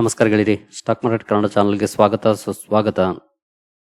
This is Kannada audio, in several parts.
ನಮಸ್ಕಾರ ಗೆಳೆಯರಿ ಸ್ಟಾಕ್ ಮಾರ್ಕೆಟ್ ಕನ್ನಡ ಚಾನಲ್ಗೆ ಸ್ವಾಗತ, ಸುಸ್ವಾಗತ.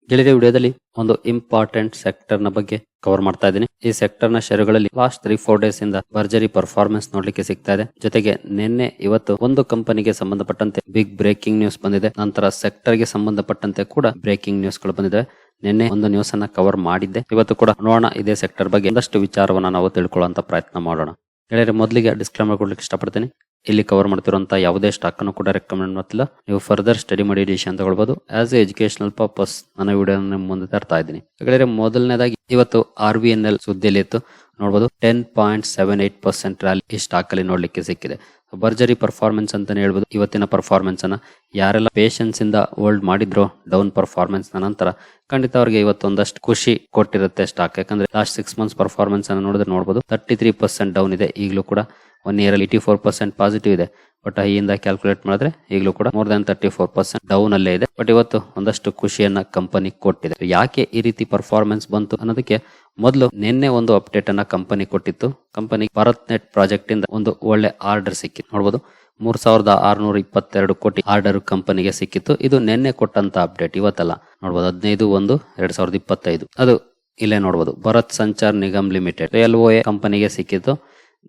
ಗೆಳೆಯರಿ ವಿಡಿಯೋದಲ್ಲಿ ಒಂದು ಇಂಪಾರ್ಟೆಂಟ್ ಸೆಕ್ಟರ್ನ ಬಗ್ಗೆ ಕವರ್ ಮಾಡ್ತಾ ಇದ್ದೀನಿ. ಈ ಸೆಕ್ಟರ್ನ ಷೇರುಗಳಲ್ಲಿ ಲಾಸ್ಟ್ ತ್ರೀ ಫೋರ್ ಡೇಸ್ ಇಂದ ಭರ್ಜರಿ ಪರ್ಫಾರ್ಮೆನ್ಸ್ ನೋಡ್ಲಿಕ್ಕೆ ಸಿಗ್ತಾ ಇದೆ. ಜೊತೆಗೆ ನಿನ್ನೆ ಇವತ್ತು ಒಂದು ಕಂಪನಿಗೆ ಸಂಬಂಧಪಟ್ಟಂತೆ ಬಿಗ್ ಬ್ರೇಕಿಂಗ್ ನ್ಯೂಸ್ ಬಂದಿದೆ. ನಂತರ ಸೆಕ್ಟರ್ಗೆ ಸಂಬಂಧಪಟ್ಟಂತೆ ಕೂಡ ಬ್ರೇಕಿಂಗ್ ನ್ಯೂಸ್ಗಳು ಬಂದಿದೆ ನಿನ್ನೆ ಒಂದು ನ್ಯೂಸ್ ಅನ್ನ ಕವರ್ ಮಾಡಿದ್ದೆ. ಇವತ್ತು ಕೂಡ ನೋಡೋಣ ಇದೇ ಸೆಕ್ಟರ್ ಬಗ್ಗೆ ಒಂದಷ್ಟು ವಿಚಾರವನ್ನ ನಾವು ತಿಳ್ಕೊಳ್ಳುವಂತ ಪ್ರಯತ್ನ ಮಾಡೋಣ. ಗೆಳೆಯರೆ, ಮೊದಲಿಗೆ ಡಿಸ್ಕ್ಲೇಮರ್ ಕೊಡ್ಲಿಕ್ಕೆ ಇಷ್ಟಪಡ್ತೀನಿ. ಇಲ್ಲಿ ಕವರ್ ಮಾಡ್ತಿರುವಂಥ ಯಾವುದೇ ಸ್ಟಾಕ್ ಅನ್ನು ಕೂಡ ರೆಕಮೆಂಡ್ ಮಾಡ್ತಿಲ್ಲ. ನೀವು ಫರ್ದರ್ ಸ್ಟಡಿ ಮಾಡಿ ಡಿಸಿಷನ್ ತಗೊಳ್ಬಹುದು ಆಸ್ ಎ ಎಜುಕೇಶನಲ್ ಪರ್ಪಸ್ ನನ್ನ ವಿಡಿಯೋ ಮುಂದೆ ತರ್ತಾ ಇದ್ದೀನಿ. ಹಾಗಾದ್ರೆ ಮೊದಲನೇದಾಗಿ ಇವತ್ತು ಆರ್ ವಿ ಎನ್ ಎಲ್ ಸುದ್ದಿಯಲ್ಲಿ ಇತ್ತು. ನೋಡಬಹುದು ten point seven eight percent rally ಈ ಸ್ಟಾಕ್ ಅಲ್ಲಿ ನೋಡ್ಲಿಕ್ಕೆ ಸಿಕ್ಕಿದೆ. ಭರ್ಜರಿ ಪರ್ಫಾರ್ಮೆನ್ಸ್ ಅಂತಾನೆ ಹೇಳ್ಬೋದು. ಇವತ್ತಿನ ಪರ್ಫಾರ್ಮೆನ್ಸ್ ಅನ್ನ ಯಾರೆಲ್ಲ ಪೇಷನ್ಸ್ ಇಂದ ಹೋಲ್ಡ್ ಮಾಡಿದ್ರೋ ಡೌನ್ ಪರ್ಫಾರ್ಮೆನ್ಸ್ನ ನಂತರ ಖಂಡಿತ ಅವ್ರಿಗೆ ಇವತ್ತೊಂದಷ್ಟು ಖುಷಿ ಕೊಟ್ಟಿರುತ್ತೆ ಸ್ಟಾಕ್ ಯಾಕಂದ್ರೆ ಲಾಸ್ಟ್ ಸಿಕ್ಸ್ ಮಂತ್ಸ್ ಪರ್ಫಾರ್ಮೆನ್ಸ್ ಅನ್ನು ನೋಡಿದ್ರೆ ನೋಡಬಹುದು ತರ್ಟಿ ತ್ರೀ ಪರ್ಸೆಂಟ್ ಡೌನ್ ಇದೆ ಈಗಲೂ ಕೂಡ. ಒನ್ ಇಯರ್ ಅಲ್ಲಿ ಏಟಿ ಫೋರ್ ಪರ್ಸೆಂಟ್ ಪಾಸಿಟಿವ್ ಇದೆ. ಬಟ್ ಹೈಯಿಂದ ಕ್ಯಾಲ್ಕುಲೇಟ್ ಮಾಡಿದ್ರೆ ಈಗಲೂ ಕೂಡ more than thirty four percent down ಅಲ್ಲೇ ಇದೆ. ಬಟ್ ಇವತ್ತು ಒಂದಷ್ಟು ಖುಷಿಯನ್ನ ಕಂಪನಿ ಕೊಟ್ಟಿದೆ. ಯಾಕೆ ಈ ರೀತಿ ಪರ್ಫಾರ್ಮೆನ್ಸ್ ಬಂತು ಅನ್ನೋದಕ್ಕೆ ಮೊದಲು ನಿನ್ನೆ ಒಂದು ಅಪ್ಡೇಟ್ ಅನ್ನ ಕಂಪನಿ ಕೊಟ್ಟಿತ್ತು. ಕಂಪನಿ ಭಾರತ್ ನೆಟ್ ಪ್ರಾಜೆಕ್ಟ್ ಇಂದ ಒಂದು ಒಳ್ಳೆ ಆರ್ಡರ್ ಸಿಕ್ಕಿತ್ತು. ನೋಡಬಹುದು ಮೂರ್ ಸಾವಿರದ ಆರ್ನೂರ ಇಪ್ಪತ್ತೆರಡು ಕೋಟಿ ಆರ್ಡರ್ ಕಂಪನಿಗೆ ಸಿಕ್ಕಿತ್ತು. ಇದು ನಿನ್ನೆ ಕೊಟ್ಟಂತ ಅಪ್ಡೇಟ್ ಇವತ್ತಲ್ಲ. ನೋಡಬಹುದು ಹದಿನೈದು ಒಂದು, ಎರಡ್ ಸಾವಿರದ ಇಪ್ಪತ್ತೈದು. ಅದು ಇಲ್ಲೇ ನೋಡಬಹುದು Bharat Sanchar Nigam limited L O ಕಂಪನಿಗೆ ಸಿಕ್ಕಿತ್ತು.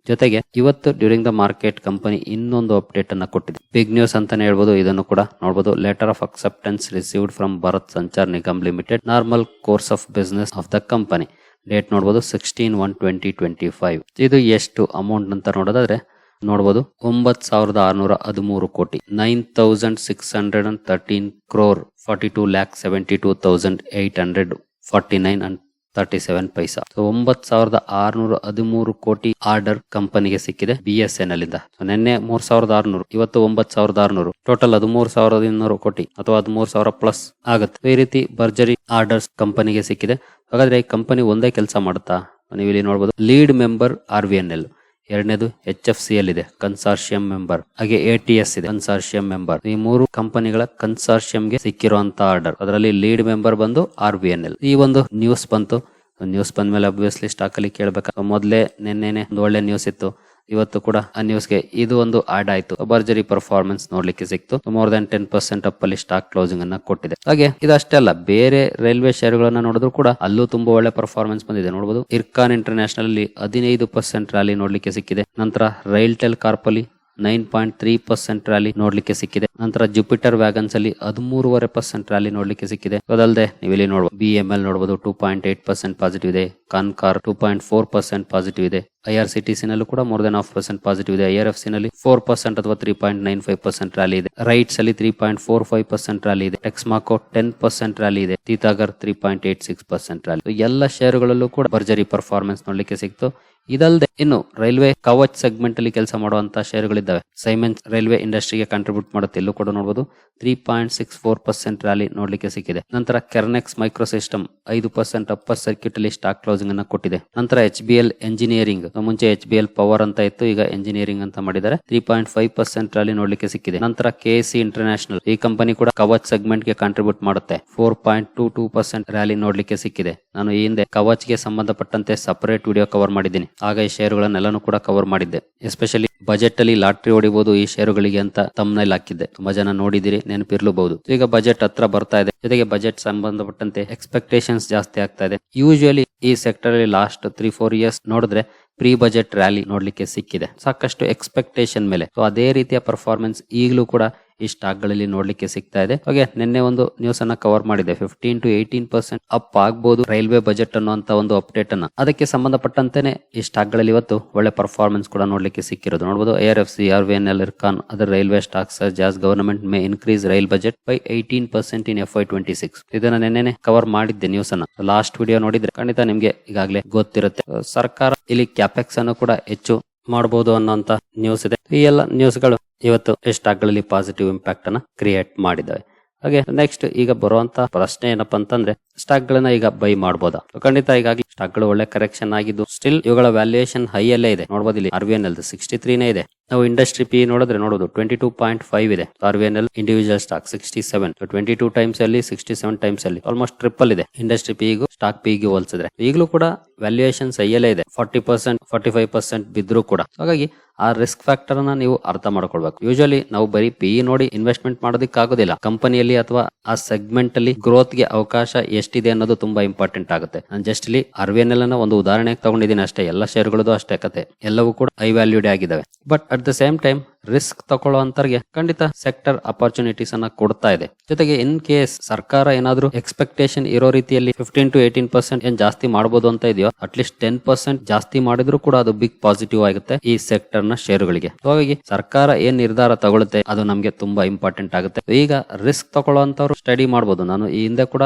ಜೊತೆಗೆ ಇವತ್ತು ಡ್ಯೂರಿಂಗ್ ದ ಮಾರ್ಕೆಟ್ ಕಂಪನಿ ಇನ್ನೊಂದು ಅಪ್ಡೇಟ್ ಅನ್ನ ಕೊಟ್ಟಿದೆ. ಬಿಗ್ ನ್ಯೂಸ್ ಅಂತಾನೆ ಹೇಳ್ಬೋದು, ಇದನ್ನು ಕೂಡ ನೋಡಬಹುದು letter of acceptance received from Bharat Sanchar Nigam limited normal course of business of the company date ನೋಡಬಹುದು sixteen one twenty twenty five ಇದು ಎಷ್ಟು ಅಮೌಂಟ್ ಅಂತ ನೋಡೋದಾದ್ರೆ ನೋಡಬಹುದು ಒಂಬತ್ ಸಾವಿರದ ಆರ್ನೂರ ಹದಿಮೂರು ಕೋಟಿ. Nine thousand six hundred and thirteen crore forty two lakh seventy two thousand eight hundred forty nine and thirty seven paisa so ಒಂಬತ್ ಸಾವಿರದ ಆರ್ನೂರ ಹದಿಮೂರು ಕೋಟಿ ಆರ್ಡರ್ ಕಂಪನಿಗೆ ಸಿಕ್ಕಿದೆ ಬಿ ಎಸ್ ಎನ್ ಅಲ್ಲಿಂದ. ಇಂದ ನಿನ್ನೆ ಮೂರ್ ಸಾವಿರದ ಆರ್ನೂರು, ಇವತ್ತು ಒಂಬತ್ ಸಾವಿರದ ಆರ್ನೂರು. ಟೋಟಲ್ ಹದಿಮೂರು ಸಾವಿರದ ಇನ್ನೂರು ಕೋಟಿ ಅಥವಾ ಹದಿಮೂರು ಸಾವಿರ ಪ್ಲಸ್ ಆಗುತ್ತೆ. ಈ ರೀತಿ ಭರ್ಜರಿ ಆರ್ಡರ್ಸ್ ಕಂಪನಿಗೆ ಸಿಕ್ಕಿದೆ. ಹಾಗಾದ್ರೆ ಈ ಕಂಪನಿ ಒಂದೇ ಕೆಲಸ ಮಾಡುತ್ತಾ? ನೀವು ಇಲ್ಲಿ ನೋಡಬಹುದು lead member R V N L. ಎರಡನೇದು ಎಚ್ ಎಫ್ ಸಿ ಎಲ್ ಇದೆ ಕನ್ಸಾರ್ಷಿಯಂ ಮೆಂಬರ್ ಹಾಗೆ ಎ ಟಿ ಎಸ್ ಇದೆ, ಕನ್ಸಾರ್ಷಿಯಂ ಮೆಂಬರ್ ಈ ಮೂರು ಕಂಪನಿಗಳ ಕನ್ಸಾರ್ಷಿಯಂಗೆ ಸಿಕ್ಕಿರುವಂತ ಆರ್ಡರ್. ಅದರಲ್ಲಿ ಲೀಡ್ ಮೆಂಬರ್ ಬಂದು ಆರ್ ಬಿ ಎನ್ ಎಲ್. ಈ ಒಂದು ನ್ಯೂಸ್ ಬಂತು. ನ್ಯೂಸ್ ಬಂದ್ಮೇಲೆ ಅಬ್ವಿಯಸ್ಲಿ ಸ್ಟಾಕ್ ಅಲ್ಲಿ ಕೇಳಬೇಕು? ಮೊದಲೇ ನಿನ್ನೆನೆ ಒಂದು ಒಳ್ಳೆ ನ್ಯೂಸ್ ಇತ್ತು. ಇವತ್ತು ಕೂಡ ಆ ನ್ಯೂಸ್ಗೆ ಇದು ಒಂದು ಆಡ್ ಆಯ್ತು. ಭರ್ಜರಿ ಪರ್ಫಾರ್ಮೆನ್ಸ್ ನೋಡ್ಲಿಕ್ಕೆ ಸಿಕ್ತು. More than ten percent up ಅಲ್ಲಿ ಸ್ಟಾಕ್ ಕ್ಲೋಸಿಂಗ್ ಅನ್ನ ಕೊಟ್ಟಿದೆ. ಹಾಗೆ ಇದಷ್ಟೇ ಅಲ್ಲ, ಬೇರೆ ರೈಲ್ವೆ ಶೇರ್ಗಳನ್ನ ನೋಡಿದ್ರು ಕೂಡ ಅಲ್ಲೂ ತುಂಬಾ ಒಳ್ಳೆ ಪರ್ಫಾರ್ಮೆನ್ಸ್ ಬಂದಿದೆ. ನೋಡಬಹುದು ಇರ್ಕಾನ್ ಇಂಟರ್ನ್ಯಾಷನಲ್ ಅಲ್ಲಿ ಹದಿನೈದು ಪರ್ಸೆಂಟ್ ರ್ಯಾಲಿ ನೋಡ್ಲಿಕ್ಕೆ ಸಿಕ್ಕಿದೆ. ನಂತರ ರೈಲ್ಟೆಲ್ ಟೆಲ್ ಅಲ್ಲಿ nine point three percent rally ನೋಡ್ಲಿಕ್ಕೆ ಸಿಕ್ಕಿದೆ. ನಂತರ ಜುಪಿಟರ್ ವ್ಯಾಗನ್ಸ್ ಅಲ್ಲಿ ಹದಿಮೂರುವರೆ ಪರ್ಸೆಂಟ್ ರ್ಯಾಲಿ ನೋಡ್ಲಿಕ್ಕೆ ಸಿಕ್ಕಿದೆ. ಅದಲ್ಲದೆ ನೀವು ಇಲ್ಲಿ ನೋಡಬಹುದು ಬಿ ಎಂ ಎಲ್ ನೋಡಬಹುದು two point eight percent positive ಇದೆ. Concor two point four percent positive ಇದೆ. I R C T C ನಲ್ಲೂ ಕೂಡ more than half percent positive ಇದೆ. ಐ ಆರ್ ಎಫ್ ಸಿ ನಲ್ಲಿ ಫೋರ್ ಪರ್ಸೆಂಟ್ ಅಥವಾ three point nine five percent rally ಇದೆ. ರೈಟ್ಸ್ ಅಲ್ಲಿ three point four five percent rally ಇದೆ. ಟೆಕ್ಸ್ಮಾಕೋ ಟೆನ್ ಪರ್ಸೆಂಟ್ ರ್ಯಾಲಿ ಇದೆ. Titagarh three point eight six percent rally ಎಲ್ಲ ಶೇರುಗಳಲ್ಲೂ ಕೂಡ ಭರ್ಜರಿ ಪರ್ಫಾರ್ಮೆನ್ಸ್ ನೋಡ್ಲಿಕ್ಕೆ ಸಿಕ್ತು. ಇದಲ್ಲದೆ ಇನ್ನು ರೈಲ್ವೆ ಕವಚ್ ಸೆಗ್ಮೆಂಟ್ ಅಲ್ಲಿ ಕೆಲಸ ಮಾಡುವಂತಹ ಶೇರುಗಳಿದ್ದಾವೆ ಸೈಮೆನ್ಸ್ ರೈಲ್ವೆ ಇಂಡಸ್ಟ್ರಿಗೆ ಕಾಂಟ್ರಿಬ್ಯೂಟ್ ಮಾಡುತ್ತೆ. ಇಲ್ಲೂ ಕೂಡ ನೋಡಬಹುದು three point six four percent rally ನೋಡ್ಲಿಕ್ಕೆ ಸಿಕ್ಕಿದೆ. ನಂತರ ಕೆರ್ನೆಕ್ಸ್ ಮೈಕ್ರೋ ಸಿಸ್ಟಮ್ ಐದು ಪರ್ಸೆಂಟ್ ಅಪ್ಪರ್ ಸರ್ಕ್ಯೂಟ್ ಅಲ್ಲಿ ಸ್ಟಾಕ್ ಕ್ಲೋಸಿಂಗ್ ಅನ್ನು ಕೊಟ್ಟಿದೆ. ನಂತರ ಎಚ್ ಬಿ ಎಲ್ ಎಂಜಿನಿಯರಿಂಗ್ ಮುಂಚೆ ಎಚ್ ಬಿ ಎಲ್ ಪವರ್ ಅಂತ ಇತ್ತು, ಈಗ ಎಂಜಿನಿಯರಿಂಗ್ ಅಂತ ಮಾಡಿದ್ದಾರೆ. Three point five percent rally ನೋಡ್ಲಿಕ್ಕೆ ಸಿಕ್ಕಿದೆ. ನಂತರ ಕೆ ಸಿ ಇಂಟರ್ನ್ಯಾಷನಲ್ ಈ ಕಂಪನಿ ಕೂಡ ಕವಚ್ ಸೆಗ್ಮೆಂಟ್ಗೆ ಕಾಂಟ್ರಿಬ್ಯೂಟ್ ಮಾಡುತ್ತೆ. Four point two two percent rally ನೋಡ್ಲಿಕ್ಕೆ ಸಿಕ್ಕಿದೆ. ನಾನು ಈ ಹಿಂದೆ ಕವಚ್ಗೆ ಸಂಬಂಧಪಟ್ಟಂತೆ ಸಪರೇಟ್ ವಿಡಿಯೋ ಕವರ್ ಮಾಡಿದ್ದೀನಿ. ಆಗ ಈ ಶೇರುಗಳನ್ನೆಲ್ಲನೂ ಕೂಡ ಕವರ್ ಮಾಡಿದ್ದೆ. ಎಸ್ಪೆಷಲಿ ಬಜೆಟ್ ಅಲ್ಲಿ ಲಾಟ್ರಿ ಹೊಡಿಬಹುದು ಈ ಶೇರುಗಳಿಗೆ ಅಂತ ತಮ್ಮನಲ್ಲಿ ಹಾಕಿದ್ದೆ. ತುಂಬಾ ಜನ ನೋಡಿದಿರಿ, ನೆನಪಿರ್ಲಬಹುದು. ಈಗ ಬಜೆಟ್ ಹತ್ರ ಬರ್ತಾ ಇದೆ. ಜೊತೆಗೆ ಬಜೆಟ್ ಸಂಬಂಧಪಟ್ಟಂತೆ ಎಕ್ಸ್ಪೆಕ್ಟೇಷನ್ಸ್ ಜಾಸ್ತಿ ಆಗ್ತಾ ಇದೆ. ಯೂಶುವಲಿ ಈ ಸೆಕ್ಟರ್ ಅಲ್ಲಿ ಲಾಸ್ಟ್ ತ್ರೀ ಫೋರ್ ಇಯರ್ಸ್ ನೋಡಿದ್ರೆ ಪ್ರೀ ಬಜೆಟ್ ರ್ಯಾಲಿ ನೋಡ್ಲಿಕ್ಕೆ ಸಿಕ್ಕಿದೆ. ಸಾಕಷ್ಟು ಎಕ್ಸ್ಪೆಕ್ಟೇಷನ್ ಮೇಲೆ. ಸೊ ಅದೇ ರೀತಿಯ ಪರ್ಫಾರ್ಮೆನ್ಸ್ ಈಗಲೂ ಕೂಡ ಈ ಸ್ಟಾಕ್ಗಳಲ್ಲಿ ನೋಡ್ಲಿಕ್ಕೆ ಸಿಗ್ತಾ ಇದೆ. ಹಾಗೆ ನಿನ್ನೆ ಒಂದು ನ್ಯೂಸ್ ಅನ್ನ ಕವರ್ ಮಾಡಿದೆ. Fifteen to eighteen percent up ಆಗ್ಬಹುದು ರೈಲ್ವೆ ಬಜೆಟ್ ಅನ್ನುವಂತ ಒಂದು ಅಪ್ಡೇಟ್ ಅನ್ನ. ಅದಕ್ಕೆ ಸಂಬಂಧಪಟ್ಟಂತೆ ಈ ಸ್ಟಾಕ್ಗಳಲ್ಲಿ ಇವತ್ತು ಒಳ್ಳೆ ಪರ್ಫಾರ್ಮೆನ್ಸ್ ಕೂಡ ನೋಡ್ಲಿಕ್ಕೆ ಸಿಕ್ಕಿರೋದು. ನೋಡಬಹುದು ಎರ್ F C R V L Ircon ಅದರ ರೈಲ್ವೆ ಸ್ಟಾಕ್ಸ್ ಜಾಸ್ government may increase rail budget by eighteen percent in F I twenty six ಇದನ್ನ ನಿನ್ನೆ ಕವರ್ ಮಾಡಿದ್ದೆ ನ್ಯೂಸ್ ಅನ್ನ. ಲಾಸ್ಟ್ ವಿಡಿಯೋ ನೋಡಿದ್ರೆ ಖಂಡಿತ ನಿಮ್ಗೆ ಈಗಾಗಲೇ ಗೊತ್ತಿರುತ್ತೆ. ಸರ್ಕಾರ ಇಲ್ಲಿ ಕ್ಯಾಪೆಕ್ಸ್ ಅನ್ನು ಕೂಡ ಹೆಚ್ಚು ಮಾಡಬಹುದು ಅನ್ನೋಂತ ನ್ಯೂಸ್ ಇದೆ. ಈ ಎಲ್ಲ ನ್ಯೂಸ್ಗಳು ಇವತ್ತು ಈ ಸ್ಟಾಕ್ಗಳಲ್ಲಿ ಪಾಸಿಟಿವ್ ಇಂಪ್ಯಾಕ್ಟ್ ಅನ್ನ ಕ್ರಿಯೇಟ್ ಮಾಡಿದ್ದಾವೆ. ಹಾಗೆ ನೆಕ್ಸ್ಟ್ ಈಗ ಬರುವಂತ ಪ್ರಶ್ನೆ ಏನಪ್ಪಾ ಅಂತಂದ್ರೆ ಸ್ಟಾಕ್ ಗಳನ್ನ ಈಗ ಬೈ ಮಾಡಬಹುದಾ ಖಂಡಿತ ಈಗಾಗಿ ಸ್ಟಾಕ್ಗಳು ಒಳ್ಳೆ ಕರೆಕ್ಷನ್ ಆಗಿದ್ದು ಸ್ಟಿಲ್ ಇವುಗಳ ವ್ಯಾಲ್ಯೂಯೇಷನ್ ಹೈ ಅಲ್ಲೇ ಇದೆ. ನೋಡಬಹುದು ಇಲ್ಲಿ ಆರ್ ಎಲ್ ಸಿಕ್ಸ್ಟಿ ತ್ರೀನೇ ಇದೆ. ನಾವು ಇಂಡಸ್ಟ್ರಿ ಪಿ ನೋಡಿದ್ರೆ ನೋಡೋದು ಟ್ವೆಂಟಿ ಟೂ ಪಾಯಿಂಟ್ ಫೈವ್ ಇದೆ. R L individual stock sixty seven twenty two times ಅಲ್ಲಿ ಸಿಕ್ಸ್ಟಿ ಸೆವೆನ್ ಟೈಮ್ಸ್ ಅಲ್ಲಿ ಆಲ್ಮೋಸ್ಟ್ ಟ್ರಿಪಲ್ ಇದೆ. ಇಂಡಸ್ಟ್ರಿ ಪಿಗೂ ಸ್ಟಾಕ್ ಪಿಗೆ ಹೋಲಿಸಿದ್ರೆ. ಈಗಲೂ ಕೂಡ ವ್ಯಾಲ್ಯೂಯೇಷನ್ ಹೈಯಲ್ಲೇ ಇದೆ. Forty percent forty five percent ಬಿದ್ರು ಕೂಡ. ಹಾಗಾಗಿ ಆ ರಿಸ್ಕ್ ಫ್ಯಾಕ್ಟರ್ ಅನ್ನ ನೀವು ಅರ್ಥ ಮಾಡ್ಕೊಳ್ಬೇಕು. ಯೂಶಲಿ ನಾವು ಬರೀ ಪಿ ನೋಡಿ ಇನ್ವೆಸ್ಟ್ಮೆಂಟ್ ಮಾಡೋದಕ್ಕಾಗೋದಿಲ್ಲ. ಕಂಪನಿಯಲ್ಲಿ ಅಥವಾ ಆ ಸೆಗ್ಮೆಂಟ್ ಅಲ್ಲಿ ಗ್ರೋತ್ಗೆ ಅವಕಾಶ ಎಷ್ಟಿದೆ ಅನ್ನೋದು ತುಂಬಾ ಇಂಪಾರ್ಟೆಂಟ್ ಆಗುತ್ತೆ. ನಾನು ಜಸ್ಟ್ ಇಲ್ಲಿ ಆರ್ವಿಎನ್ಎಲ್ ಅನ್ನ ಒಂದು ಉದಾಹರಣೆ ತಗೊಂಡಿದ್ದೀನಿ ಅಷ್ಟೇ. ಎಲ್ಲ ಶೇರ್ಗಳದ್ದು ಅಷ್ಟೇ ಕತೆ. ಎಲ್ಲವೂ ಕೂಡ ಐ ವ್ಯಾಲ್ಯೂಡ್ ಆಗಿದ್ದಾವೆ. But at the same time risk ತಗೊಳ್ಳುವಂತವ್ರಿಗೆ ಖಂಡಿತ ಸೆಕ್ಟರ್ ಅಪರ್ಚುನಿಟೀಸ್ ಅನ್ನ ಕೊಡ್ತಾ ಇದೆ. ಜೊತೆಗೆ ಇನ್ ಕೇಸ್ ಸರ್ಕಾರ ಏನಾದ್ರೂ ಎಕ್ಸ್ಪೆಕ್ಟೇಷನ್ ಇರೋ ರೀತಿಯಲ್ಲಿ ಫಿಫ್ಟೀನ್ ಟು ಏಟೀನ್ ಪರ್ಸೆಂಟ್ ಏನ್ ಜಾಸ್ತಿ ಮಾಡಬಹುದು ಅಂತ ಇದೆಯೋ ಅಟ್ಲೀಸ್ಟ್ ಟೆನ್ ಪರ್ಸೆಂಟ್ ಜಾಸ್ತಿ ಮಾಡಿದ್ರು ಕೂಡ ಅದು ಬಿಗ್ ಪಾಸಿಟಿವ್ ಆಗುತ್ತೆ ಈ ಸೆಕ್ಟರ್ನ ಶೇರುಗಳಿಗೆ ಹಾಗಾಗಿ ಸರ್ಕಾರ ಏನ್ ನಿರ್ಧಾರ ತಗೊಳುತ್ತೆ ಅದು ನಮಗೆ ತುಂಬಾ ಇಂಪಾರ್ಟೆಂಟ್ ಆಗುತ್ತೆ. ಈಗ ರಿಸ್ಕ್ ತಗೊಳ್ಳುವಂತವ್ರು ಸ್ಟಡಿ ಮಾಡಬಹುದು ನಾನು ಈ ಹಿಂದೆ ಕೂಡ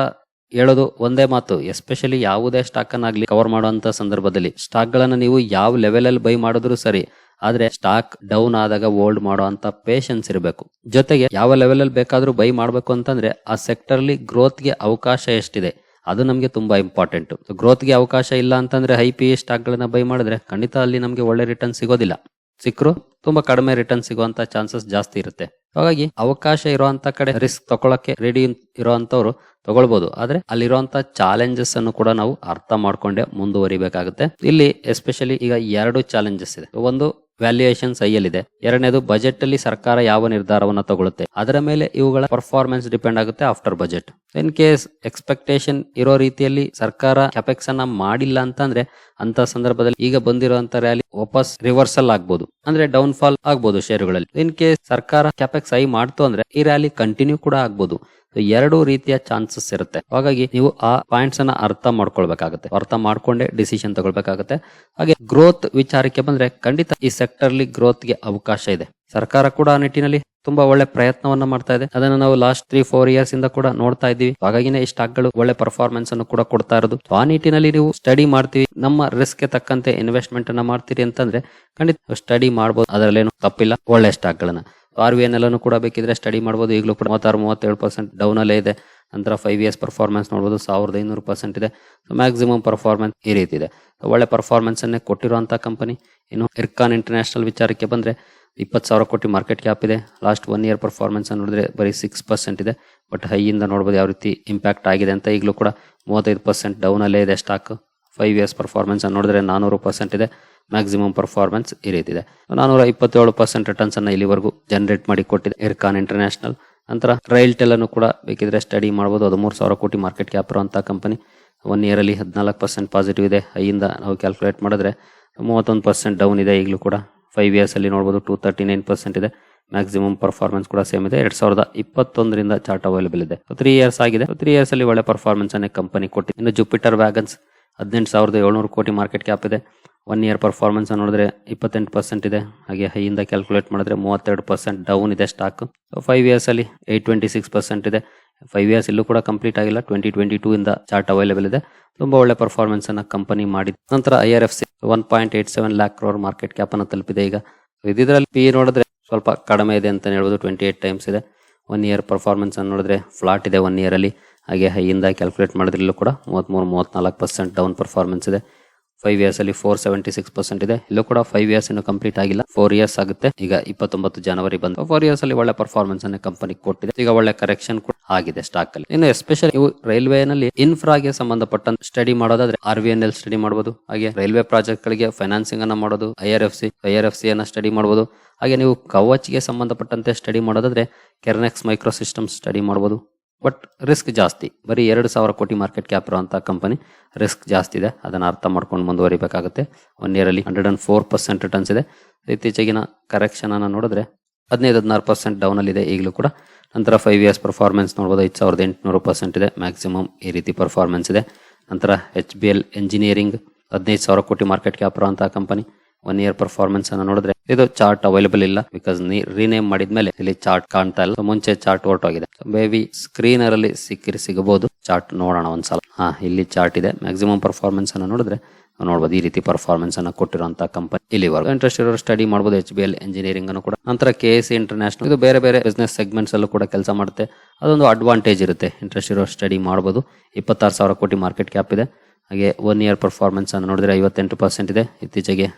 ಹೇಳೋದು ಒಂದೇ ಮಾತು ಎಸ್ಪೆಷಲಿ ಯಾವುದೇ ಸ್ಟಾಕ್ ಅನ್ನಾಗ್ಲಿ ಕವರ್ ಮಾಡುವಂತ ಸಂದರ್ಭದಲ್ಲಿ ಸ್ಟಾಕ್ ಗಳನ್ನ ನೀವು ಯಾವ ಲೆವೆಲ್ ಅಲ್ಲಿ ಬೈ ಮಾಡಿದ್ರು ಸರಿ ಆದ್ರೆ ಸ್ಟಾಕ್ ಡೌನ್ ಆದಾಗ ಹೋಲ್ಡ್ ಮಾಡೋ ಅಂತ ಪೇಷನ್ಸ್ ಇರಬೇಕು. ಜೊತೆಗೆ ಯಾವ ಲೆವೆಲ್ ಅಲ್ಲಿ ಬೇಕಾದ್ರೂ ಬೈ ಮಾಡಬೇಕು ಅಂತಂದ್ರೆ ಆ ಸೆಕ್ಟರ್ ಅಲ್ಲಿ ಗ್ರೋತ್ಗೆ ಅವಕಾಶ ಎಷ್ಟಿದೆ? ಅದು ನಮಗೆ ತುಂಬಾ ಇಂಪಾರ್ಟೆಂಟ್ ಗ್ರೋತ್ಗೆ ಅವಕಾಶ ಇಲ್ಲ ಅಂತಂದ್ರೆ ಹೈ ಪಿ ಸ್ಟಾಕ್ ಗಳನ್ನ ಬೈ ಮಾಡಿದ್ರೆ ಖಂಡಿತ ಅಲ್ಲಿ ನಮಗೆ ಒಳ್ಳೆ ರಿಟರ್ನ್ ಸಿಗೋದಿಲ್ಲ. ಸಿಕ್ಕರು ತುಂಬಾ ಕಡಿಮೆ ರಿಟರ್ನ್ ಸಿಗುವಂತ ಚಾನ್ಸಸ್ ಜಾಸ್ತಿ ಇರುತ್ತೆ. ಹಾಗಾಗಿ ಅವಕಾಶ ಇರುವಂತ ಕಡೆ ರಿಸ್ಕ್ ತಗೊಳಕ್ಕೆ ರೆಡಿ ಇರುವಂತವ್ರು ತಗೊಳ್ಬಹುದು ಆದ್ರೆ ಅಲ್ಲಿರುವಂತ ಚಾಲೆಂಜಸ್ ಅನ್ನು ಕೂಡ ನಾವು ಅರ್ಥ ಮಾಡ್ಕೊಂಡೆ ಮುಂದುವರಿಬೇಕಾಗುತ್ತೆ. ಇಲ್ಲಿ ಎಸ್ಪೆಷಲಿ ಈಗ ಎರಡು ಚಾಲೆಂಜಸ್ ಇದೆ. ಒಂದು ವ್ಯಾಲ್ಯೂಯೇಷನ್ಸ್ ಇದೆ ಎರಡನೇದು ಬಜೆಟ್ ಅಲ್ಲಿ ಸರ್ಕಾರ ಯಾವ ನಿರ್ಧಾರವನ್ನು ತಗೊಳುತ್ತೆ? ಅದರ ಮೇಲೆ ಇವುಗಳ ಪರ್ಫಾರ್ಮೆನ್ಸ್ ಡಿಪೆಂಡ್ ಆಗುತ್ತೆ after budget in case expectation ಇರೋ ರೀತಿಯಲ್ಲಿ ಸರ್ಕಾರ ಕೆಪೆಕ್ಸ್ ಅನ್ನ ಮಾಡಿಲ್ಲ ಅಂತಂದ್ರೆ ಅಂತ ಸಂದರ್ಭದಲ್ಲಿ ಈಗ ಬಂದಿರುವಂತ ರ್ಯಾಲಿ ವಾಪಸ್ ರಿವರ್ಸಲ್ ಆಗ್ಬೋದು. ಅಂದ್ರೆ ಡೌನ್ ಫಾಲ್ ಆಗ್ಬೋದು ಷೇರುಗಳಲ್ಲಿ ಇನ್ ಕೇಸ್ ಸರ್ಕಾರ ಕೆಪೆಕ್ಸ್ ಐ ಮಾಡ್ತು ಅಂದ್ರೆ ಈ ರ್ಯಾಲಿ ಕಂಟಿನ್ಯೂ ಕೂಡ ಆಗ್ಬೋದು. So, ಎರಡು ರೀತಿಯ ಚಾನ್ಸಸ್ ಇರುತ್ತೆ. ಹಾಗಾಗಿ ನೀವು ಆ ಪಾಯಿಂಟ್ಸ್ ಅನ್ನ ಅರ್ಥ ಮಾಡ್ಕೊಳ್ಬೇಕಾಗುತ್ತೆ. ಅರ್ಥ ಮಾಡ್ಕೊಂಡೇ ಡಿಸಿಷನ್ ತಗೊಳ್ಬೇಕಾಗುತ್ತೆ. ಹಾಗೆ ಗ್ರೋತ್ ವಿಚಾರಕ್ಕೆ ಬಂದ್ರೆ ಖಂಡಿತ ಈ ಸೆಕ್ಟರ್ ಅಲ್ಲಿ ಗ್ರೋತ್ಗೆ ಅವಕಾಶ ಇದೆ. ಸರ್ಕಾರ ಕೂಡ ಆ ನಿಟ್ಟಿನಲ್ಲಿ ತುಂಬಾ ಒಳ್ಳೆ ಪ್ರಯತ್ನವನ್ನ ಮಾಡ್ತಾ ಇದೆ. ಅದನ್ನ ನಾವು ಲಾಸ್ಟ್ ತ್ರೀ ಫೋರ್ ಇಯರ್ಸ್ ಇಂದ ಕೂಡ ನೋಡ್ತಾ ಇದ್ದೀವಿ. ಹಾಗಾಗಿನೇ ಈ ಸ್ಟಾಕ್ಗಳು ಒಳ್ಳೆ ಪರ್ಫಾರ್ಮೆನ್ಸ್ ಅನ್ನು ಕೂಡ ಕೊಡ್ತಾ ಇರೋದು. ಆ ನಿಟ್ಟಿನಲ್ಲಿ ನೀವು ಸ್ಟಡಿ ಮಾಡ್ತೀವಿ. ನಮ್ಮ ರಿಸ್ಕ್ಗೆ ತಕ್ಕಂತೆ ಇನ್ವೆಸ್ಟ್ಮೆಂಟ್ ಅನ್ನ ಮಾಡ್ತೀರಿ ಅಂತಂದ್ರೆ ಖಂಡಿತ ಸ್ಟಡಿ ಮಾಡಬಹುದು ಅದರಲ್ಲೇನು ತಪ್ಪಿಲ್ಲ. ಒಳ್ಳೆ ಸ್ಟಾಕ್ ಗಳನ್ನ. ಆರ್ ವಿ ಎನ್ ಎಲ್ಲನೂ ಕೂಡ ಬೇಕಿದ್ರೆ ಸ್ಟಡಿ ಮಾಡ್ಬೋದು. ಈಗಲೂ ಕೂಡ ಮೂವತ್ತಾರು, ಮೂವತ್ತೇಳು ಪರ್ಸೆಂಟ್ ಡೌನಲ್ಲೇ ಇದೆ. ನಂತರ ಫೈವ್ ಇಯರ್ಸ್ ಪರ್ಫಾರ್ಮೆನ್ಸ್ ನೋಡ್ಬೋದು. ಸಾವಿರದ ಐನೂರು ಪರ್ಸೆಂಟ್ ಇದೆ. ಮ್ಯಾಕ್ಸಿಮಮ್ ಪರ್ಫಾರ್ಮೆನ್ಸ್ ಈ ರೀತಿ ಇದೆ. ಒಳ್ಳೆ ಪರ್ಫಾರ್ಮೆನ್ಸ್ ಅನ್ನೇ ಕೊಟ್ಟಿರುವಂತ ಕಂಪನಿ ಇನ್ನು ಇರ್ಕಾನ್ ಇಂಟರ್ನ್ಯಾಷನಲ್ ವಿಚಾರಕ್ಕೆ ಬಂದ್ರೆ ಇಪ್ಪತ್ತು ಸಾವಿರ ಕೋಟಿ ಮಾರ್ಕೆಟ್ ಕ್ಯಾಪ್ ಇದೆ. ಲಾಸ್ಟ್ ಒನ್ ಇಯರ್ ಪರ್ಫಾರ್ಮೆನ್ಸ್ ನೋಡಿದ್ರೆ ಬರೀ ಸಿಕ್ಸ್ ಪರ್ಸೆಂಟ್ ಇದೆ. ಬಟ್ ಹೈಯಿಂದ ನೋಡ್ಬೋದು ಯಾವ ರೀತಿ ಇಂಪ್ಯಾಕ್ಟ್ ಆಗಿದೆ ಅಂತ ಈಗಲೂ ಕೂಡ ಮೂವತ್ತೈದು ಪರ್ಸೆಂಟ್ ಡೌನಲ್ಲೇ ಇದೆ ಸ್ಟಾಕ್ ಫೈವ್ ಇಯರ್ಸ್ ಪರ್ಫಾರ್ಮೆನ್ಸ್ ನೋಡಿದ್ರೆ ನಾನ್ನೂರು ಪರ್ಸೆಂಟ್ ಇದೆ. ಮ್ಯಾಕ್ಸಿಮಮ್ ಪರ್ಫಾರ್ಮೆನ್ಸ್ ಈ ರೀತಿ ಇದೆ ನಾನೂರ ಇಪ್ಪತ್ತೇಳು ಪರ್ಸೆಂಟ್ ರಿಟರ್ನ್ಸ್ ಅನ್ನ ಇಲ್ಲಿವರೆಗೂ ಜನರೇಟ್ ಮಾಡಿ ಕೊಟ್ಟಿದೆ ಇರ್ಕಾನ್ ಇಂಟರ್ನ್ಯಾಷನಲ್ ನಂತರ ರೈಲ್ ಟೆಲ್ ಅನ್ನು ಕೂಡ ಬೇಕಿದ್ರೆ ಸ್ಟಡಿ ಮಾಡಬಹುದು ಹದಿಮೂರು ಮೂರು ಸಾವಿರ ಕೋಟಿ ಮಾರ್ಕೆಟ್ ಕ್ಯಾಪ್ ಇರುವಂತಹ ಕಂಪನಿ ಒನ್ ಇಯರ್ ಅಲ್ಲಿ ಹದಿನಾಲ್ಕು ಪರ್ಸೆಂಟ್ ಪಾಸಿಟಿವ್ ಇದೆ. ಐಯಿಂದ ನಾವು ಕ್ಯಾಲ್ಕುಲೇಟ್ ಮಾಡಿದ್ರೆ ಮೂವತ್ತೊಂದು ಪರ್ಸೆಂಟ್ ಡೌನ್ ಇದೆ. ಈಗಲೂ ಕೂಡ ಫೈವ್ ಇಯರ್ಸ್ ಅಲ್ಲಿ ನೋಡಬಹುದು ಟೂ ತರ್ಟಿ ನೈನ್ ಪರ್ಸೆಂಟ್ ಇದೆ. ಮ್ಯಾಕ್ಸಿಮಮ್ ಪರ್ಫಾರ್ಮೆನ್ಸ್ ಕೂಡ ಸೇಮ್ ಇದೆ. ಎರಡ್ ಸಾವಿರದ ಇಪ್ಪತ್ತೊಂದರಿಂದ ಚಾರ್ಟ್ ಅವೈಲೇಬಲ್ ಇದೆ. ತ್ರೀ ಇಯರ್ಸ್ ಆಗಿದೆ. ತ್ರೀ ಇಯರ್ಸ್ ಅಲ್ಲಿ ಒಳ್ಳೆ ಪರ್ಫಾರ್ಮೆನ್ಸ್ ಅನ್ನೇ ಕಂಪನಿ ಕೊಟ್ಟಿದೆ. ಇನ್ನು ಜುಪಿಟರ್ ವ್ಯಾಗನ್ಸ್ ಹದಿನೆಂಟು ಸಾವಿರದ ಏಳ್ನೂರು ಕೋಟಿ ಮಾರ್ಕೆಟ್ ಕ್ಯಾಪ್ ಇದೆ. ಒನ್ ಇಯರ್ ಪರ್ಫಾರ್ಮೆನ್ಸ್ ನೋಡಿದ್ರೆ ಇಪ್ಪತ್ತೆಂಟು ಪರ್ಸೆಂಟ್ ಇದೆ. ಹಾಗೆ ಹೈಯಿಂದ ಕ್ಯಾಲ್ಕುಲೇಟ್ ಮಾಡಿದ್ರೆ ಮೂವತ್ತೆರಡು ಪರ್ಸೆಂಟ್ ಡೌನ್ ಇದೆ ಸ್ಟಾಕ್ ಫೈವ್ ಇಯರ್ಸ್ ಅಲ್ಲಿ ಏಟ್ ಟ್ವೆಂಟಿ ಸಿಕ್ಸ್ ಪರ್ಸೆಂಟ್ ಇದೆ. ಫೈವ್ ಇಯರ್ಸ್ ಇಲ್ಲೂ ಕೂಡ ಕಂಪ್ಲೀಟ್ ಆಗಿಲ್ಲ. ಟ್ವೆಂಟಿ ಟ್ವೆಂಟಿ ಟೂ ಇಂದ ಚಾರ್ಟ್ ಅವೈಲೇಬಲ್ ಇದೆ. ತುಂಬಾ ಒಳ್ಳೆ ಪರ್ಫಾರ್ಮೆನ್ಸ್ ಅನ್ನ ಕಂಪನಿ ಮಾಡಿದೆ. ನಂತರ I R F C one point eight seven lakh crore market cap ಅನ್ನು ತಲುಪಿದೆ ಈಗ. ಇದರಲ್ಲಿ ಪಿ ನೋಡಿದ್ರೆ ಸ್ವಲ್ಪ ಕಡಿಮೆ ಇದೆ ಅಂತ ಹೇಳ್ಬೋದು. ಟ್ವೆಂಟಿ ಏಟ್ ಟೈಮ್ಸ್ ಇದೆ. ಒನ್ ಇಯರ್ ಪರ್ಫಾರ್ಮೆನ್ಸ್ ಅನ್ನು ನೋಡಿದ್ರೆ ಫ್ಲಾಟ್ ಇದೆ ಒನ್ ಇಯರ್ ಅಲ್ಲಿ. ಹಾಗೆ ಹೈಯಿಂದ ಕ್ಯಾಲ್ಕುಲೇಟ್ ಮಾಡಿದ್ರಲ್ಲೂ ಕೂಡ ಮೂವತ್ಮೂರು, ಮೂವತ್ನಾಲ್ಕು ಪರ್ಸೆಂಟ್ ಡೌನ್ ಪರ್ಫಾರ್ಮೆನ್ಸ್ ಇದೆ. ಫೈವ್ ಇಯರ್ಸ್ ಅಲ್ಲಿ ಫೋರ್ ಸೆವೆಂಟಿ ಸಿಕ್ಸ್ ಪರ್ಸೆಂಟ್ ಇದೆ. ಇಲ್ಲೂ ಕೂಡ ಫೈವ್ ಇಯರ್ಸ್ ಇನ್ನು ಕಂಪ್ಲೀಟ್ ಆಗಿಲ್ಲ. ಫೋರ್ ಇಯರ್ಸ್ ಆಗುತ್ತೆ. ಈಗ ಇಪ್ಪತ್ತೊಂಬತ್ತು ಜನವರಿ ಬಂದು. ಫೋರ್ ಇಯರ್ಸ್ ಅಲ್ಲಿ ಒಳ್ಳೆ ಪರ್ಫಾರ್ಮೆನ್ಸ್ ಅನ್ನ ಕಂಪನಿ ಕೊಟ್ಟಿದೆ. ಈಗ ಒಳ್ಳೆ ಕರೆಕ್ಷನ್ ಕೂಡ ಆಗಿದೆ ಸ್ಟಾಕ್ ಅಲ್ಲಿ. ಇನ್ನು ಎಸ್ಪೆಷಲಿ ನೀವು ರೈಲ್ವೆ ನಲ್ಲಿ ಇನ್ಫ್ರಾಗೆ ಸಂಬಂಧಪಟ್ಟ ಸ್ಟಡಿ ಮಾಡೋದಾದ್ರೆ R V N L study ಮಾಡಬಹುದು ಹಾಗೆ ರೈಲ್ವೆ ಪ್ರಾಜೆಕ್ಟ್ ಗಳಿಗೆ ಫೈನಾನ್ಸಿಂಗ್ ಅನ್ನ ಮಾಡೋದು I R F C R F C ಅನ್ನ ಸ್ಟಡಿ ಮಾಡಬಹುದು ಹಾಗೆ ನೀವು ಕವಚ್ಗೆ ಸಂಬಂಧಪಟ್ಟಂತೆ ಸ್ಟಡಿ ಮಾಡೋದಾದ್ರೆ ಕೆರ್ನೆಕ್ಸ್ ಮೈಕ್ರೋ ಸಿಸ್ಟಮ್ ಸ್ಟಡಿ ಮಾಡಬಹುದು ಬಟ್ ರಿಸ್ಕ್ ಜಾಸ್ತಿ. ಬರೀ ಎರಡು ಸಾವಿರ ಕೋಟಿ ಮಾರ್ಕೆಟ್ ಕ್ಯಾಪ್ ಇರುವಂತಹ ಕಂಪನಿ ರಿಸ್ಕ್ ಜಾಸ್ತಿ ಇದೆ. ಅದನ್ನ ಅರ್ಥ ಮಾಡ್ಕೊಂಡು ಮುಂದುವರಿಬೇಕಾಗುತ್ತೆ. ಒನ್ ಇಯರ್ ಅಲ್ಲಿ hundred and four percent returns ಇದೆ. ಇತ್ತೀಚೆಗಿನ ಕರೆಕ್ಷನ್ ಅನ್ನ ನೋಡಿದ್ರೆ ಹದಿನೈದು ಹದಿನಾರು ಪರ್ಸೆಂಟ್ ಡೌನ್ ಅಲ್ಲಿ ಇದೆ ಈಗಲೂ ಕೂಡ. ನಂತರ ಫೈವ್ ಇಯರ್ಸ್ ಪರ್ಫಾರ್ಮೆನ್ಸ್ ನೋಡ್ಬೋದು ಐದು ಸಾವಿರದ ಎಂಟುನೂರು ಪರ್ಸೆಂಟ್ ಇದೆ. ಮ್ಯಾಕ್ಸಿಮಮ್ ಈ ರೀತಿ ಪರ್ಫಾರ್ಮೆನ್ಸ್ ಇದೆ. ನಂತರ ಎಚ್ ಬಿ ಎಲ್ ಎಂಜಿನಿಯರಿಂಗ್ ಹದಿನೈದು ಸಾವಿರ ಕೋಟಿ ಮಾರ್ಕೆಟ್ ಕ್ಯಾಪ್ ಇರುವಂತಹ ಕಂಪನಿ ಒನ್ ಇಯರ್ ಪರ್ಫಾರ್ಮೆನ್ಸ್ ಅನ್ನ ನೋಡಿದ್ರೆ ಇದು ಚಾರ್ಟ್ ಅವೈಲೇಬಲ್ ಇಲ್ಲ ಬಿಕಾಸ್ ರೀನೇಮ್ ಮಾಡಿದ್ಮೇಲೆ ಇಲ್ಲಿ ಚಾರ್ಟ್ ಕಾಣ್ತಾ ಇಲ್ಲ. ಮುಂಚೆ ಚಾರ್ಟ್ ಹೊರಟೋಗಿದೆ ಬೇಬಿ ಸ್ಕ್ರೀನರ್ ಅಲ್ಲಿ ಸಿಕ್ಕಿರಿ ಸಿಗಬಹುದು. ಚಾರ್ಟ್ ನೋಡೋಣ ಒಂದ್ಸಲ. ಹಾ, ಇಲ್ಲಿ ಚಾರ್ಟ್ ಇದೆ. ಮ್ಯಾಕ್ಸಿಮಮ್ ಪರ್ಫಾರ್ಮೆನ್ಸ್ ಅನ್ನ ನೋಡಿದ್ರೆ ನೋಡಬಹುದು ಈ ರೀತಿ ಪರ್ಫಾರ್ಮೆನ್ಸ್ ಅನ್ನ ಕೊಟ್ಟಿರುವಂತಹ ಕಂಪನಿ ಇಲ್ಲಿವರೆಗೂ. ಇಂಟ್ರೆಸ್ಟ್ ಇರೋ ಸ್ಟಡಿ ಮಾಡಬಹುದು ಎಚ್ ಬಿ ಎಲ್ ಇಂಜಿನಿಯರಿಂಗ್ ಅನ್ನು ಕೂಡ. ನಂತರ ಕೆ ಎಸ್ ಇಂಟರ್ನ್ಯಾಷನಲ್ ಇದು ಬೇರೆ ಬೇರೆ ಬಿಸ್ನೆಸ್ ಸೆಗ್ಮೆಂಟ್ಸ್ ಅಲ್ಲೂ ಕೂಡ ಕೆಲಸ ಮಾಡುತ್ತೆ. ಅದೊಂದು ಅಡ್ವಾಂಟೇಜ್ ಇರುತ್ತೆ. ಇಂಟ್ರೆಸ್ಟ್ ಇರೋ ಸ್ಟಡಿ ಮಾಡಬಹುದು ಇಪ್ಪತ್ತಾರು ಸಾವಿರ ಕೋಟಿ ಮಾರ್ಕೆಟ್ ಕ್ಯಾಪ್ ಇದೆ. ಹಾಗೆ ಒನ್ ಇಯರ್ ಪರ್ಫಾರ್ಮೆನ್ಸ್ ಅನ್ನು ನೋಡಿದ್ರೆ ಐವತ್ತೆಂಟು ಪರ್ಸೆಂಟ್ ಇದೆ. ಇತ್ತೀಚೆಗೆ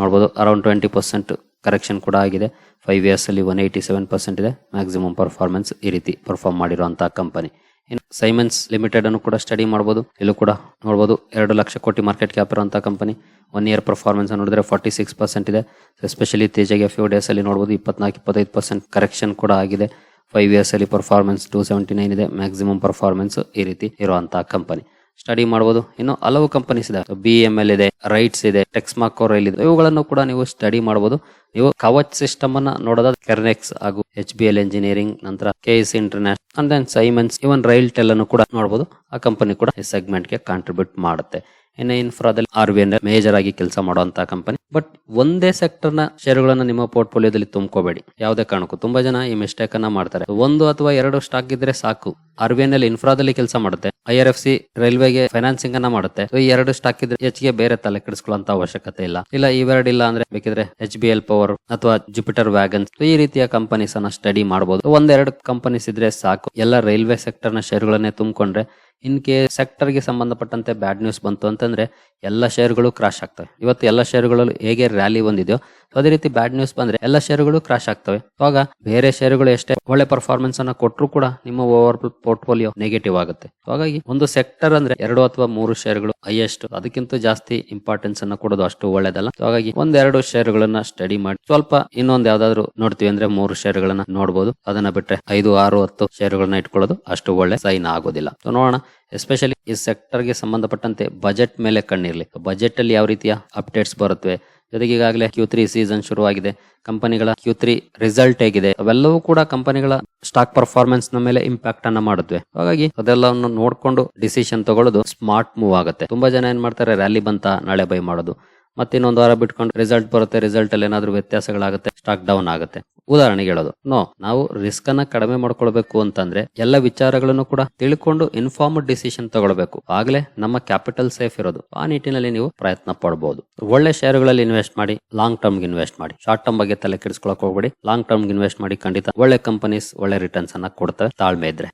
ನೋಡ್ಬೋದು ಅರೌಂಡ್ ಟ್ವೆಂಟಿ ಪರ್ಸೆಂಟ್ ಕರೆಕ್ಷನ್ ಕೂಡ ಆಗಿದೆ. ಫೈವ್ ಇಯರ್ಸಲ್ಲಿ ಒನ್ ಏಯ್ಟಿ ಸೆವೆನ್ ಪರ್ಸೆಂಟ್ ಇದೆ. ಮ್ಯಾಕ್ಸಿಮಮ್ ಪರ್ಫಾರ್ಮೆನ್ಸ್ ಈ ರೀತಿ ಪರ್ಫಾರ್ಮ್ ಮಾಡಿರುವಂತಹ ಕಂಪನಿ ಇನ್ನು ಸೈಮೆನ್ಸ್ ಲಿಮಿಟೆಡ್ ಅನ್ನು ಕೂಡ ಸ್ಟಡಿ ಮಾಡಬಹುದು ಇಲ್ಲೂ ಕೂಡ ನೋಡಬಹುದು ಎರಡು ಲಕ್ಷ ಕೋಟಿ ಮಾರ್ಕೆಟ್ ಕ್ಯಾಪ್ ಇರುವಂತಹ ಕಂಪನಿ ಒನ್ ಇಯರ್ ಪರ್ಫಾರ್ಮೆನ್ಸ್ ನೋಡಿದ್ರೆ ಫಾರ್ಟಿ ಸಿಕ್ಸ್ ಪರ್ಸೆಂಟ್ ಇದೆ ಎಸ್ಪೆಷಲಿ ತೇಜಗೆ ಫ್ಯೂ ಡೇಸ್ ಅಲ್ಲಿ ನೋಡಬಹುದು ಇಪ್ಪತ್ನಾಲ್ಕು, ಇಪ್ಪತ್ತೈದು ಪರ್ಸೆಂಟ್ ಕರೆಕ್ಷನ್ ಕೂಡ ಆಗಿದೆ. ಫೈವ್ ಇಯರ್ಸ್ ಅಲ್ಲಿ ಪರ್ಫಾರ್ಮೆನ್ಸ್ ಟೂ ಸೆವೆಂಟಿ ನೈನ್ ಇದೆ. ಮ್ಯಾಕ್ಸಿಮಮ್ ಪರ್ಫಾರ್ಮೆನ್ಸ್ ಈ ರೀತಿ ಇರುವಂತಹ ಕಂಪನಿ ಸ್ಟಡಿ ಮಾಡಬಹುದು ಇನ್ನು ಹಲವು ಕಂಪನೀಸ್ ಇದೆ. ಬಿ ಎಂ ಎಲ್ ಇದೆ ರೈಟ್ಸ್ ಇದೆ ಟೆಕ್ಸ್ಮಾಕ್ ರೈಲ್ ಇದೆ. ಇವುಗಳನ್ನು ಕೂಡ ನೀವು ಸ್ಟಡಿ ಮಾಡಬಹುದು ನೀವು ಕವಚ್ ಸಿಸ್ಟಮ್ ಅನ್ನ ನೋಡೋದಾದ್ರೆ ಕೆರ್ನೆಕ್ಸ್ ಹಾಗೂ ಎಚ್ ಬಿ ಎಲ್ ಇಂಜಿನಿಯರಿಂಗ್ ನಂತರ K S international and then Siemens even RailTel ಅನ್ನು ಕೂಡ ನೋಡಬಹುದು ಆ ಕಂಪನಿ ಕೂಡ ಈ ಸೆಗ್ಮೆಂಟ್ಗೆ ಕಾಂಟ್ರಿಬ್ಯೂಟ್ ಮಾಡುತ್ತೆ. ಇನ್ನು ಇನ್ಫ್ರಾದಲ್ಲಿ ಆರ್ ಎನ್ ಮೇಜರ್ ಆಗಿ ಕೆಲಸ ಮಾಡುವಂತಹ ಕಂಪನಿ ಬಟ್ ಒಂದೇ ಸೆಕ್ಟರ್ನ ಷೇರುಗಳನ್ನ ನಿಮ್ಮ ಪೋರ್ಟ್ಫೋಲಿಯೋದಲ್ಲಿ ತುಂಬ್ಕೋಬೇಡಿ. ಯಾವುದೇ ಕಾರಣಕ್ಕೂ. ತುಂಬಾ ಜನ ಈ ಮಿಸ್ಟೇಕ್ ಅನ್ನ ಮಾಡ್ತಾರೆ. ಒಂದು ಅಥವಾ ಎರಡು ಸ್ಟಾಕ್ ಇದ್ರೆ ಸಾಕು. ಆರ್ ಬಿ ಎನ್ ಇನ್ಫ್ರಾದಲ್ಲಿ ಕೆಲಸ ಮಾಡುತ್ತೆ. ಐ ಆರ್ ಎಫ್ ಸಿ ರೈಲ್ವೆಗೆ ಫೈನಾನ್ಸಿಂಗ್ ಅನ್ನ ಮಾಡುತ್ತೆ. ಈ ಎರಡು ಸ್ಟಾಕ್ ಇದ್ರೆ ಹೆಚ್ಚಿಗೆ ಬೇರೆ ತಲೆ ಕೆಡಿಸ್ಕೊಳ್ಳುವಂತ ಅವಶ್ಯಕತೆ ಇಲ್ಲ. ಇಲ್ಲ ಇವೆರಡು ಇಲ್ಲ ಅಂದ್ರೆ ಬೇಕಿದ್ರೆ ಎಚ್ ಬಿ ಎಲ್ ಪವರ್ ಅಥವಾ ಜುಪಿಟರ್ ವ್ಯಾಗನ್ಸ್ ಈ ರೀತಿಯ ಕಂಪನೀಸ್ ಅನ್ನ ಸ್ಟಡಿ ಮಾಡಬಹುದು ಒಂದೆರಡು ಕಂಪನೀಸ್ ಇದ್ರೆ ಸಾಕು. ಎಲ್ಲ ರೈಲ್ವೆ ಸೆಕ್ಟರ್ನ ಷೇರುಗಳನ್ನೇ ತುಂಬಿಕೊಂಡ್ರೆ ಇನ್ ಕೇಸ್ ಸೆಕ್ಟರ್ಗೆ ಸಂಬಂಧಪಟ್ಟಂತೆ ಬ್ಯಾಡ್ ನ್ಯೂಸ್ ಬಂತು ಅಂತಂದ್ರೆ ಎಲ್ಲ ಶೇರ್ಗಳು ಕ್ರಾಶ್ ಆಗ್ತವೆ. ಇವತ್ತು ಎಲ್ಲ ಷೇರುಗಳು ಹೇಗೆ ರ್ಯಾಲಿ ಬಂದಿದೆಯೋ ಅದೇ ರೀತಿ ಬ್ಯಾಡ್ ನ್ಯೂಸ್ ಬಂದ್ರೆ ಎಲ್ಲ ಶೇರುಗಳು ಕ್ರಾಶ್ ಆಗ್ತವೆ. ಆಗ ಬೇರೆ ಶೇರುಗಳು ಎಷ್ಟೇ ಒಳ್ಳೆ ಪರ್ಫಾರ್ಮೆನ್ಸ್ ಅನ್ನ ಕೊಟ್ಟರು ಕೂಡ ನಿಮ್ಮ ಓವರ್ ಪೋರ್ಟ್ಫೋಲಿಯೋ ನೆಗೆಟಿವ್ ಆಗುತ್ತೆ. ಹಾಗಾಗಿ ಒಂದು ಸೆಕ್ಟರ್ ಅಂದ್ರೆ ಎರಡು ಅಥವಾ ಮೂರು ಷೇರುಗಳು ಹೈಯೆಸ್ಟ್ ಅದಕ್ಕಿಂತ ಜಾಸ್ತಿ ಇಂಪಾರ್ಟೆನ್ಸ್ ಅನ್ನ ಕೊಡೋದು ಅಷ್ಟು ಒಳ್ಳೇದಲ್ಲ. ಹಾಗಾಗಿ ಒಂದೆರಡು ಷೇರುಗಳನ್ನ ಸ್ಟಡಿ ಮಾಡಿ, ಸ್ವಲ್ಪ ಇನ್ನೊಂದ್ ಯಾವ್ದಾದ್ರು ನೋಡ್ತೀವಿ ಅಂದ್ರೆ ಮೂರು ಶೇರ್ಗಳನ್ನ ನೋಡಬಹುದು ಅದನ್ನ ಬಿಟ್ರೆ ಐದು, ಆರು, ಹತ್ತು ಶೇರುಗಳನ್ನ ಇಟ್ಕೊಳ್ಳೋದು ಅಷ್ಟು ಒಳ್ಳೆ ಸೈನ್ ಆಗೋದಿಲ್ಲ. ನೋಡೋಣ ಎಸ್ಪೆಷಲಿ ಈ ಸೆಕ್ಟರ್ಗೆ ಸಂಬಂಧಪಟ್ಟಂತೆ ಬಜೆಟ್ ಮೇಲೆ ಕಣ್ಣಿರ್ಲಿ. ಬಜೆಟ್ ಅಲ್ಲಿ ಯಾವ ರೀತಿಯ ಅಪ್ಡೇಟ್ಸ್ ಬರುತ್ತವೆ? ಜೊತೆಗೆ ಈಗಾಗಲೇ ಕ್ಯೂ ತ್ರೀ ಸೀಸನ್ ಶುರುವಾಗಿದೆ. ಕಂಪನಿಗಳ ಕ್ಯೂ ತ್ರೀ ರಿಸಲ್ಟ್ ಹೇಗಿದೆ. ಅವೆಲ್ಲವೂ ಕೂಡ ಕಂಪನಿಗಳ ಸ್ಟಾಕ್ ಪರ್ಫಾರ್ಮೆನ್ಸ್ನ ಮೇಲೆ ಇಂಪ್ಯಾಕ್ಟ್ ಅನ್ನ ಮಾಡುತ್ತವೆ. ಹಾಗಾಗಿ ಅದೆಲ್ಲವನ್ನು ನೋಡ್ಕೊಂಡು ಡಿಸಿಷನ್ ತಗೊಳ್ಳೋದು ಸ್ಮಾರ್ಟ್ ಮೂವ್ ಆಗುತ್ತೆ. ತುಂಬಾ ಜನ ಏನ್ ಮಾಡ್ತಾರೆ ರ್ಯಾಲಿ ಬಂತ ನಾಳೆ ಬೈ ಮಾಡೋದು. ಮತ್ತೆ ಇನ್ನೊಂದು ವಾರ ಬಿಟ್ಕೊಂಡು ರಿಸಲ್ಟ್ ಬರುತ್ತೆ ರಿಸಲ್ಟ್ ಅಲ್ಲಿ ಏನಾದ್ರೂ ವ್ಯತ್ಯಾಸಗಳಾಗುತ್ತೆ. ಸ್ಟಾಕ್ ಡೌನ್ ಆಗುತ್ತೆ. ಉದಾಹರಣೆಗೆ ಹೇಳೋದು ನೋ ನಾವು ರಿಸ್ಕ್ ಅನ್ನ ಕಡಿಮೆ ಮಾಡ್ಕೊಳ್ಬೇಕು ಅಂತಂದ್ರೆ ಎಲ್ಲ ವಿಚಾರಗಳನ್ನು ಕೂಡ ತಿಳ್ಕೊಂಡು ಇನ್ಫಾರ್ಮ್ಡ್ ಡಿಸಿಷನ್ ತಗೊಳ್ಬೇಕು. ಆಗ್ಲೇ ನಮ್ಮ ಕ್ಯಾಪಿಟಲ್ ಸೇಫ್ ಇರೋದು. ಆ ನಿಟ್ಟಿನಲ್ಲಿ ನೀವು ಪ್ರಯತ್ನ ಪಡಬಹುದು ಒಳ್ಳೆ ಶೇರ್ಗಳಲ್ಲಿ ಇನ್ವೆಸ್ಟ್ ಮಾಡಿ ಲಾಂಗ್ ಟರ್ಮ್ ಇನ್ವೆಸ್ಟ್ ಮಾಡಿ. ಶಾರ್ಟ್ ಟರ್ಮ್ ಬಗ್ಗೆ ತಲೆ ಕೆಡಿಸ್ಕೊಳಕ್ ಹೋಗ್ಬೇಡಿ. ಲಾಂಗ್ ಟರ್ಮ್ ಇನ್ವೆಸ್ಟ್ ಮಾಡಿ ಖಂಡಿತ ಒಳ್ಳೆ ಕಂಪನೀಸ್ ಒಳ್ಳೆ ರಿಟರ್ನ್ಸ್ ಅನ್ನ ಕೊಡ್ತವೆ. ತಾಳ್ಮೆ ಇದ್ರೆ.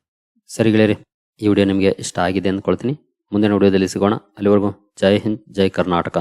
ಸರಿ ಗೆಳೆಯರಿ, ಈ ವಿಡಿಯೋ ನಿಮಗೆ ಇಷ್ಟ ಆಗಿದೆ ಅಂದ್ಕೊಳ್ತೀನಿ. ಮುಂದಿನ ವಿಡಿಯೋದಲ್ಲಿ ಸಿಗೋಣ. ಅಲ್ಲಿವರೆಗೂ ಜೈ ಹಿಂದ್, ಜೈ ಕರ್ನಾಟಕ.